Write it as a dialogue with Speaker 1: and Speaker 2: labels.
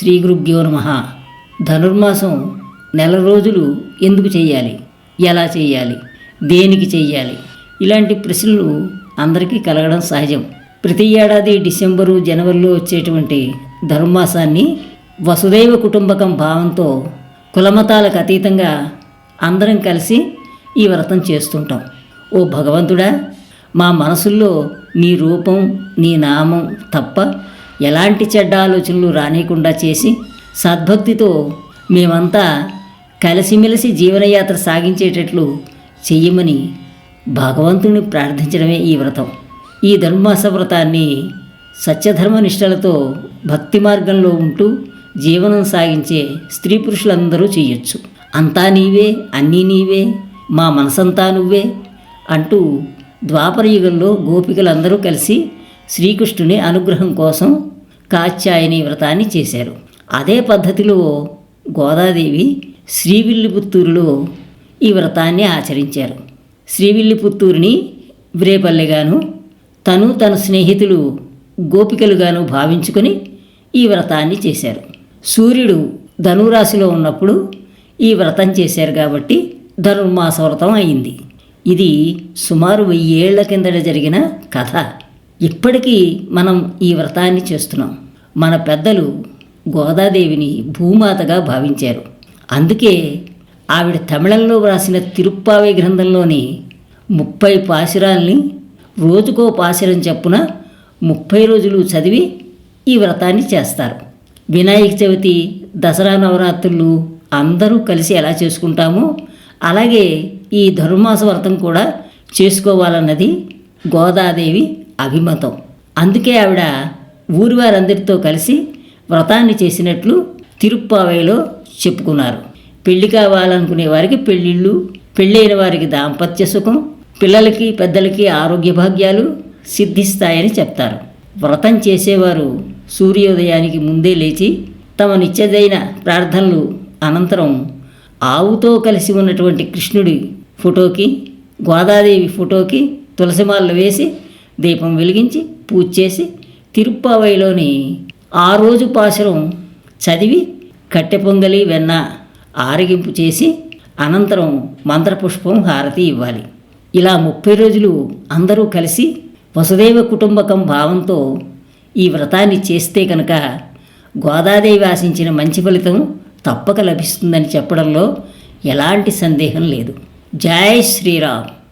Speaker 1: శ్రీ గురుభ్యో నమ. ధనుర్మాసం నెల రోజులు ఎందుకు చేయాలి? ఎలా చేయాలి? దేనికి చేయాలి? ఇలాంటి ప్రశ్నలు అందరికీ కలగడం సహజం. ప్రతి ఏడాది డిసెంబరు జనవరిలో వచ్చేటువంటి ధనుర్మాసాన్ని వసుదైవ కుటుంబకం భావంతో కులమతాలకు అతీతంగా అందరం కలిసి ఈ వ్రతం చేస్తుంటాం. ఓ భగవంతుడా మా మనసుల్లో నీ రూపం నీ నామం తప్ప ఎలాంటి చెడ్డ ఆలోచనలు రానియకుండా చేసి సద్భక్తితో మేమంతా కలిసిమెలిసి జీవనయాత్ర సాగించేటట్లు చెయ్యమని భగవంతుని ప్రార్థించడమే ఈ వ్రతం. ఈ ధర్మాస వ్రతాన్ని సత్యధర్మ నిష్టలతో భక్తి మార్గంలో ఉంటూ జీవనం సాగించే స్త్రీ పురుషులందరూ చేయొచ్చు అంతా నీవే అన్నీ నీవే మా మనసంతా నువ్వే అంటూ ద్వాపర యుగంలో గోపికలందరూ కలిసి శ్రీకృష్ణుని అనుగ్రహం కోసం కాత్యాయని వ్రతాన్ని చేశారు. అదే పద్ధతిలో గోదాదేవి శ్రీవిల్లిపుత్తూరులో ఈ వ్రతాన్ని ఆచరించారు. శ్రీవిల్లిపుత్తూరుని వ్రేపల్లెగాను తను తన స్నేహితులు గోపికలుగాను భావించుకొని ఈ వ్రతాన్ని చేశారు. సూర్యుడు ధనురాశిలో ఉన్నప్పుడు ఈ వ్రతం చేశారు కాబట్టి ధనుర్మాస వ్రతం అయింది. ఇది సుమారు వెయ్యేళ్ళ కిందట జరిగిన కథ. ఇప్పటికీ మనం ఈ వ్రతాన్ని చేస్తున్నాం. మన పెద్దలు గోదాదేవిని భూమాతగా భావించారు. అందుకే ఆవిడ తమిళంలో వ్రాసిన తిరుప్పావై గ్రంథంలోని ముప్పై పాశురాల్ని రోజుకో పాశురం చెప్పున ముప్పై రోజులు చదివి ఈ వ్రతాన్ని చేస్తారు. వినాయక చవితి దసరా నవరాత్రులు అందరూ కలిసి ఎలా చేసుకుంటామో అలాగే ఈ ధనుర్మాస వ్రతం కూడా చేసుకోవాలన్నది గోదాదేవి అభిమతం. అందుకే ఆవిడ ఊరి వారందరితో కలిసి వ్రతాన్ని చేసినట్లు తిరుప్పావైలో చెప్పుకున్నారు. పెళ్ళి కావాలనుకునే వారికి పెళ్ళిళ్ళు పెళ్ళైన వారికి దాంపత్య సుఖం పిల్లలకి పెద్దలకి ఆరోగ్య భాగ్యాలు సిద్ధిస్తాయని చెప్తారు. వ్రతం చేసేవారు సూర్యోదయానికి ముందే లేచి తమ నిత్యదైన ప్రార్థనలు అనంతరం ఆవుతో కలిసి ఉన్నటువంటి కృష్ణుడి ఫోటోకి గోదాదేవి ఫోటోకి తులసిమాలలు వేసి దీపం వెలిగించి పూజ చేసి తిరుప్పావైలోని ఆ రోజు పాశరం చదివి కట్టె పొంగలి వెన్న ఆరగింపు చేసి అనంతరం మంత్రపుష్పం హారతి ఇవ్వాలి. ఇలా ముప్పై రోజులు అందరూ కలిసి వసుదేవ కుటుంబకం భావంతో ఈ వ్రతాన్ని చేస్తే కనుక గోదాదేవి ఆశించిన మంచి ఫలితం తప్పక లభిస్తుందని చెప్పడంలో ఎలాంటి సందేహం లేదు. జై శ్రీరామ్.